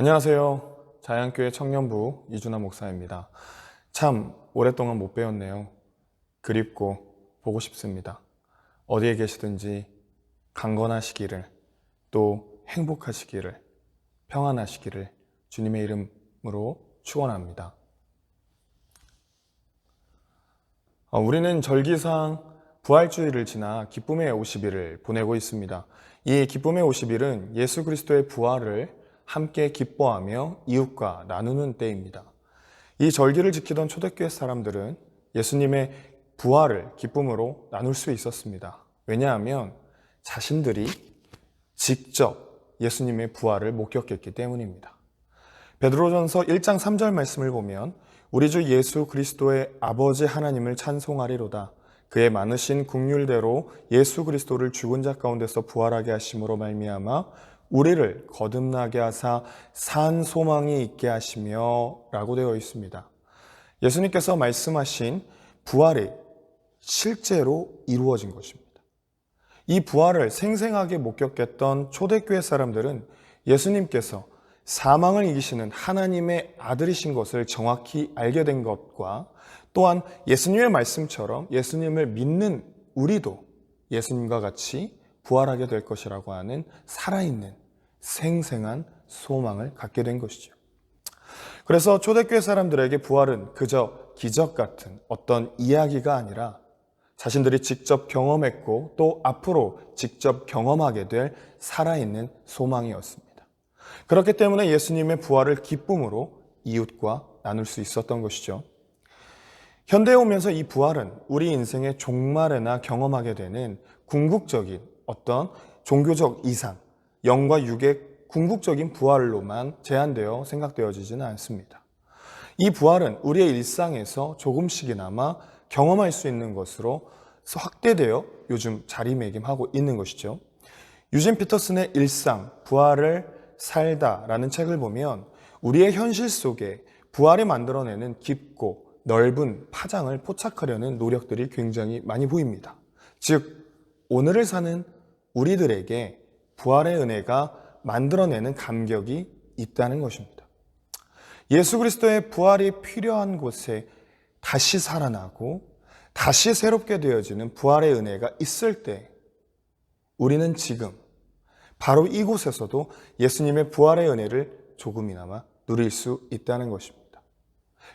안녕하세요. 자양교회 청년부 이준하 목사입니다. 참 오랫동안 못 배웠네요. 그립고 보고 싶습니다. 어디에 계시든지 강건하시기를 또 행복하시기를 평안하시기를 주님의 이름으로 축원합니다. 어, 우리는 절기상 부활주의를 지나 기쁨의 50일을 보내고 있습니다. 이 기쁨의 50일은 예수 그리스도의 부활을 함께 기뻐하며 이웃과 나누는 때입니다. 이 절기를 지키던 초대교회 사람들은 예수님의 부활을 기쁨으로 나눌 수 있었습니다. 왜냐하면 자신들이 직접 예수님의 부활을 목격했기 때문입니다. 베드로전서 1장 3절 말씀을 보면 우리 주 예수 그리스도의 아버지 하나님을 찬송하리로다. 그의 많으신 국률대로 예수 그리스도를 죽은 자 가운데서 부활하게 하심으로 말미암아 우리를 거듭나게 하사 산 소망이 있게 하시며 라고 되어 있습니다. 예수님께서 말씀하신 부활이 실제로 이루어진 것입니다. 이 부활을 생생하게 목격했던 초대교회 사람들은 예수님께서 사망을 이기시는 하나님의 아들이신 것을 정확히 알게 된 것과 또한 예수님의 말씀처럼 예수님을 믿는 우리도 예수님과 같이 부활하게 될 것이라고 하는 살아있는 생생한 소망을 갖게 된 것이죠. 그래서 초대교회 사람들에게 부활은 그저 기적 같은 어떤 이야기가 아니라 자신들이 직접 경험했고 또 앞으로 직접 경험하게 될 살아있는 소망이었습니다. 그렇기 때문에 예수님의 부활을 기쁨으로 이웃과 나눌 수 있었던 것이죠. 현대에 오면서 이 부활은 우리 인생의 종말에나 경험하게 되는 궁극적인 어떤 종교적 이상, 영과 육의 궁극적인 부활로만 제한되어 생각되어지지는 않습니다. 이 부활은 우리의 일상에서 조금씩이나마 경험할 수 있는 것으로 확대되어 요즘 자리매김하고 있는 것이죠. 유진 피터슨의 일상, 부활을 살다라는 책을 보면 우리의 현실 속에 부활이 만들어내는 깊고 넓은 파장을 포착하려는 노력들이 굉장히 많이 보입니다. 즉, 오늘을 사는 우리들에게 부활의 은혜가 만들어내는 감격이 있다는 것입니다. 예수 그리스도의 부활이 필요한 곳에 다시 살아나고 다시 새롭게 되어지는 부활의 은혜가 있을 때 우리는 지금 바로 이곳에서도 예수님의 부활의 은혜를 조금이나마 누릴 수 있다는 것입니다.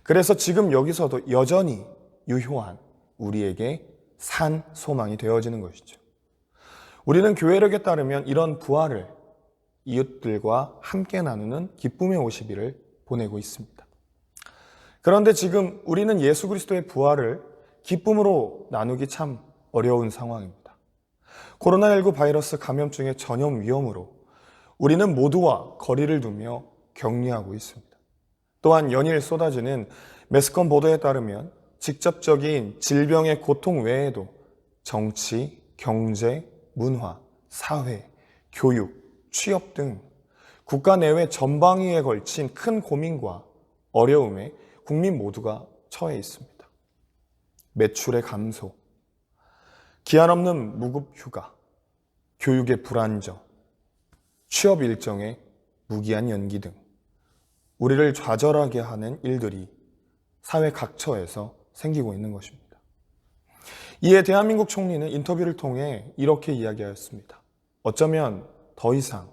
그래서 지금 여기서도 여전히 유효한 우리에게 산 소망이 되어지는 것이죠. 우리는 교회력에 따르면 이런 부활을 이웃들과 함께 나누는 기쁨의 50일을 보내고 있습니다. 그런데 지금 우리는 예수 그리스도의 부활을 기쁨으로 나누기 참 어려운 상황입니다. 코로나19 바이러스 감염증의 전염 위험으로 우리는 모두와 거리를 두며 격리하고 있습니다. 또한 연일 쏟아지는 매스컴 보도에 따르면 직접적인 질병의 고통 외에도 정치, 경제, 문화, 사회, 교육, 취업 등 국가 내외 전방위에 걸친 큰 고민과 어려움에 국민 모두가 처해 있습니다. 매출의 감소, 기한 없는 무급 휴가, 교육의 불안정, 취업 일정의 무기한 연기 등 우리를 좌절하게 하는 일들이 사회 각처에서 생기고 있는 것입니다. 이에 대한민국 총리는 인터뷰를 통해 이렇게 이야기하였습니다. 어쩌면 더 이상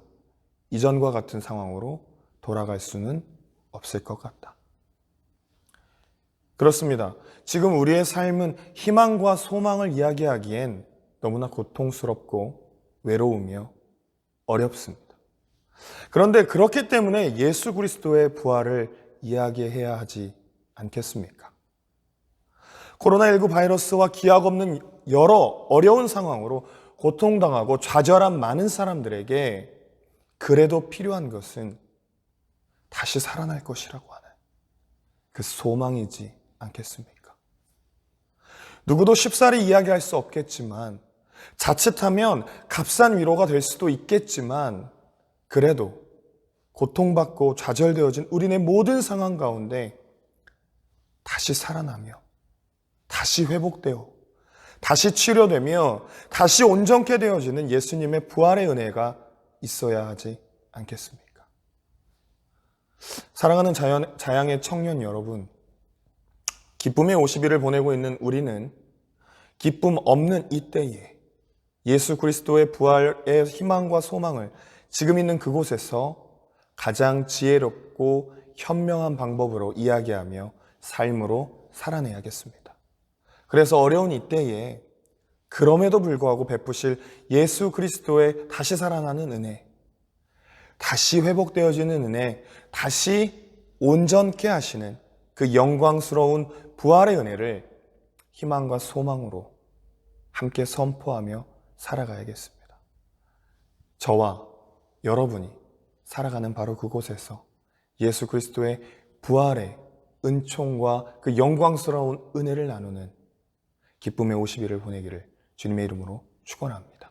이전과 같은 상황으로 돌아갈 수는 없을 것 같다. 그렇습니다. 지금 우리의 삶은 희망과 소망을 이야기하기엔 너무나 고통스럽고 외로우며 어렵습니다. 그런데 그렇기 때문에 예수 그리스도의 부활을 이야기해야 하지 않겠습니까? 코로나19 바이러스와 기약 없는 여러 어려운 상황으로 고통당하고 좌절한 많은 사람들에게 그래도 필요한 것은 다시 살아날 것이라고 하는 그 소망이지 않겠습니까? 누구도 쉽사리 이야기할 수 없겠지만 자칫하면 값싼 위로가 될 수도 있겠지만 그래도 고통받고 좌절되어진 우리네 모든 상황 가운데 다시 살아나며 다시 회복되어 다시 치료되며 다시 온전케 되어지는 예수님의 부활의 은혜가 있어야 하지 않겠습니까? 사랑하는 자연, 자양의 청년 여러분, 기쁨의 50일을 보내고 있는 우리는 기쁨 없는 이때에 예수 그리스도의 부활의 희망과 소망을 지금 있는 그곳에서 가장 지혜롭고 현명한 방법으로 이야기하며 삶으로 살아내야겠습니다. 그래서 어려운 이때에 그럼에도 불구하고 베푸실 예수 그리스도의 다시 살아나는 은혜, 다시 회복되어지는 은혜, 다시 온전케 하시는 그 영광스러운 부활의 은혜를 희망과 소망으로 함께 선포하며 살아가야겠습니다. 저와 여러분이 살아가는 바로 그곳에서 예수 그리스도의 부활의 은총과 그 영광스러운 은혜를 나누는 기쁨의 50일을 보내기를 주님의 이름으로 축원합니다.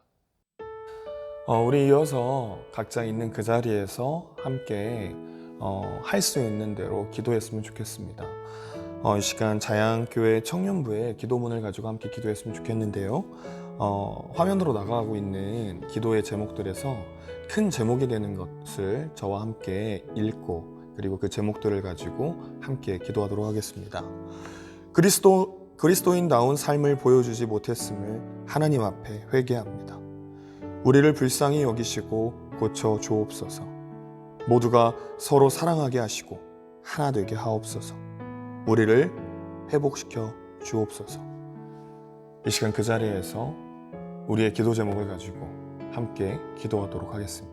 어, 우리 이어서 각자 있는 그 자리에서 함께 어, 할 수 있는 대로 기도했으면 좋겠습니다. 어, 이 시간 자양교회 청년부의 기도문을 가지고 함께 기도했으면 좋겠는데요. 어, 화면으로 나가고 있는 기도의 제목들에서 큰 제목이 되는 것을 저와 함께 읽고 그리고 그 제목들을 가지고 함께 기도하도록 하겠습니다. 그리스도 그리스도인다운 삶을 보여주지 못했음을 하나님 앞에 회개합니다. 우리를 불쌍히 여기시고 고쳐 주옵소서. 모두가 서로 사랑하게 하시고 하나 되게 하옵소서. 우리를 회복시켜 주옵소서. 이 시간 그 자리에서 우리의 기도 제목을 가지고 함께 기도하도록 하겠습니다.